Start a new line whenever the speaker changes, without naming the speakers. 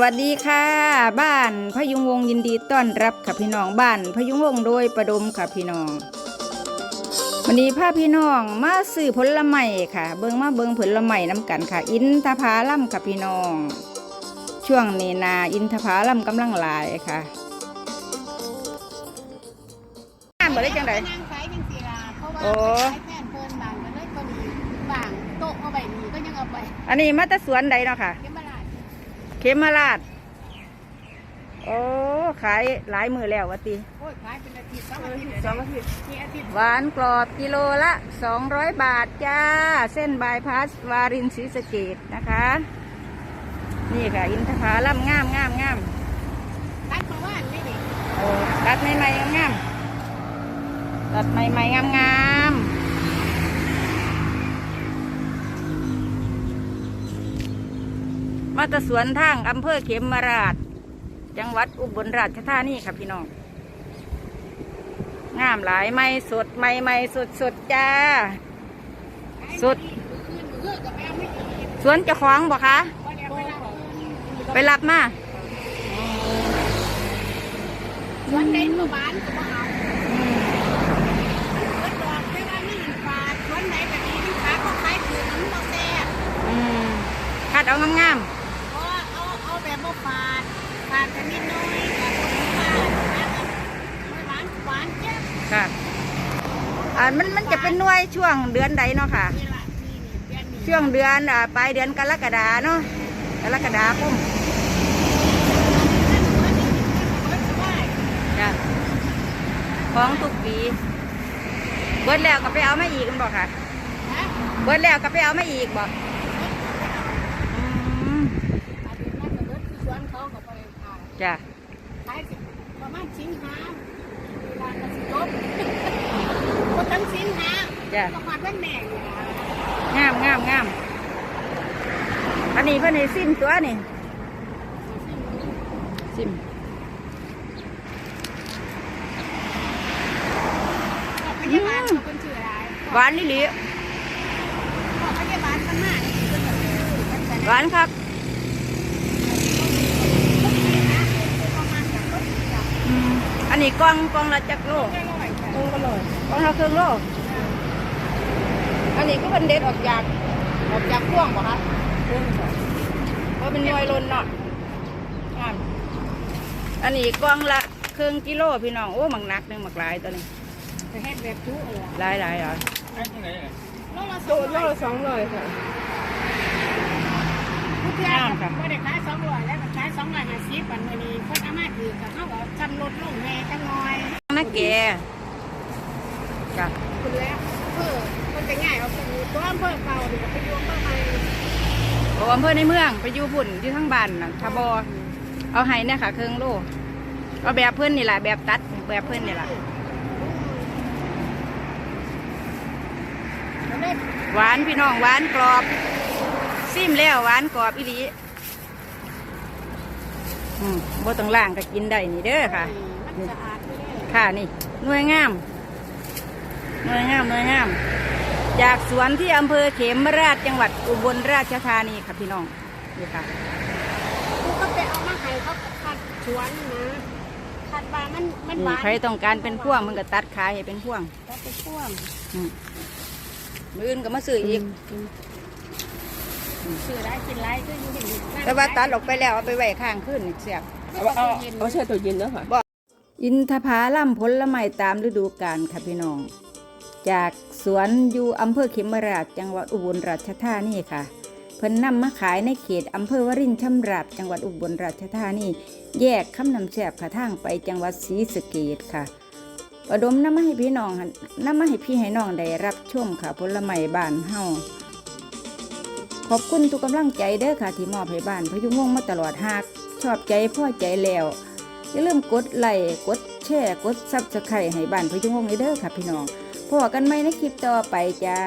วัสดีค่ะ บ้านพยุงวงศ์ยินดีต้อนรับค่ะพี่น้องบ้าน พยุงวงศ์โดยประดมค่ะพี่น้องวันนี้พาพี่น้องมาซื้อผลไม้ค่ะ เบิงมาเบิงผลไม้น้ำกันค่ะ อินทผาลัมค่ะพี่น้อง ช่วงนี้นาอินทผาลัมกำลังหลายค่ะงานบ่ได้จังได
นางขายจังสีลาเพราะว่า
โอ้
ขายแฟนเพิ่นบางก็เลยตัวนี้บางโต๊ะเอาไว้นี่ก็ยังเอาไป
อันนี้มาแตะสวนใดเนาะค่ะ
เก็บมาลาด
เขมราชโอ้ขายหลายมือแล้ววะตี
โอ้ยขายเป็นอาทิตย์สองอาทิตย์สองอาทิตย์มีอาทิตย์
หวานกรอบกิโลละ200บาทจ้า เส้นบายพาสวารินศรีสะเกดนะคะ นี่ค่ะ อินทผาล่ำงามงามงาม
ตัดมาว่านไม่ดิ
โอ้ตัดใหม่ๆงามๆตัดใหม่ๆงามงามๆ มาตรสวนทางอำเภอเขมราช จังหวัดอุบลราชธานีค่ะพี่น้อง งามหลายไม้สดไม้ไม้สดสดๆจ้าสุด
คืนเพื่อกับแม่ไม่ดี
สวนเจะคล้าของบ่คะ
เพราะเดี๋ยวไปรับเพิ่น
ไปรับมา
สวนใดตัวบ้านก็บ่เอาเพิ่นบอกไม่ว่านี่ฝาดสวนไหนแบบนี้ที่ขาก็ขายถือน้ำบ่แซ่บ
อืมคัดเอางาม
เพราะว่าเอา เอาแบบบ่ฝาดฝาดกันนิดหน้อยแบบบ่ฝาดแล้วก็หวานหวานแจ๊บ
ๆค่ะอ่ามันมันจะเป็นหน่วยช่วงเดือนใดเนาะค่ะ
นี่ล่ะนี่นี่เดือนนี้
ช่วงเดือนอ่าปลายเดือนกรกฎาเนาะกรกฎาคมจ้ะของทุกปีเบิดแล้วก็ไปเอามาอีกกันบ่ค่ะ เบิดแล้วก็ไปเอามาอีกบ่อืม จ้ะ
ประมาณสิงหาเวลาก็สิจบก็ตั้งสิงหา
จ้ะ
ก็มาวันแม่นี่ล่ะ
งามงามงามอันนี้เพิ่นให้ซิมตัวนี่ซิม
พยาบาลเขาเป็นชื่ออะไร
หวานนี่หลี
พยาบาลข้างหน้านี่คือแบบ
หวานครับ
ประมาณแบบก็สิจับ
อืมอั นนี้กล่องกล่องละจักโล
ได้ร้อยค่ะ
กล่องละโลกล่องละครึ่งโลอันนี้ก็เป็นเด็ดออกจากออกจากพ่วงบ่คะเพราะเป็นหน่วยลนเนาะงามอันนี้กล่องละครึ่งกิโลพี่น้องโอ้หมักหนักหนึงหมักหลายตัวนี้
จะเฮ็ดแบบจุเออ
หลายหลายหลาย
โลละสองร้อย
สอ งร้อยค่ะ
ทุกเดือนก็ได้ขายสองร้อยแล้วก็ขายสองร้อยห้าสิบวันนี้คนอามาถือกับเขาก็จำลดลงแม่จังน้อย
นักแกจ้ะ
คุณแล้วเพื่อมันจะง่ายเอาสมุดตัวอำเภอเก่าดีกว่าไปยวงเพื่อใหม่
โอ้อำเภอในเมืองไปอยู่พุ่นอยู่ทั้งบ้านน่ะทาบอเอาให้เนี่ยค่ะครึ่งโลเอาแบบเพื่อนนี่แหละแบบตัดแบบเพื่อนนี่แหละ
แล้วได้
หวานพี่น้องหวานกรอบ ซิมแล้วหวานกรอบอีหลีอืมบ่ต้องล่างก็กินได้นี่เด้อค่ะ
มันสะอาดไม่ได้
ค่ะนี่หน่วยงามหน่วยงามหน่วยงาม จากสวนที่อำเภอเขมราชจังหวัดอุบลราชธานีค่ะพี่น้องนี่ค่ะ
กูก็ไปเอามาให้เขาก็คัดสวนนะคัดว่ามันมันห
นี่
วาน
ใครต้องการเป็นพ่วงมันก็ตัดขายให้เป็นพ่วง
ก็เป็นพ่วง
อืมมืออื่นก็มาซื้ออีก
ซื้อได้กินไรก็อยู่อย่างนี้
แต่ว่าตัดออกไปแล้วเอาไปไว้ข้างขึ้นนี่เสียบ
เอาเอาเอาใช่ตัวเย็นแล้วค่ะ
อินทผาลัมผลไม้ตามฤดูกาลค่ะพี่น้อง จากสวนอยู่อำเภอเขมราชจังหวัดอุบลราชธานีค่ะ เพิ่นนำมาขายในเขตอำเภอวรินชำราบจังหวัดอุบลราชธานีแยกคำนำแสบค่ะทางไปจังหวัดศรีสะเกดค่ะประดมนำมาให้พี่น้องหั่นนำมาให้พี่ให้น้องได้รับชมค่ะผลไม้บ้านเฮา ขอบคุณทุกกำลังใจเด้อค่ะ ที่มอบให้บ้านพยุงวงมาตลอดหากชอบใจพ่อใจแล้ว อย่าลืมกดไลค์กดแชร์กดซับสไครต์ให้บ้านพยุงวงเด้อค่ะพี่น้องพบกันใหม่ในคลิปต่อไปจ้า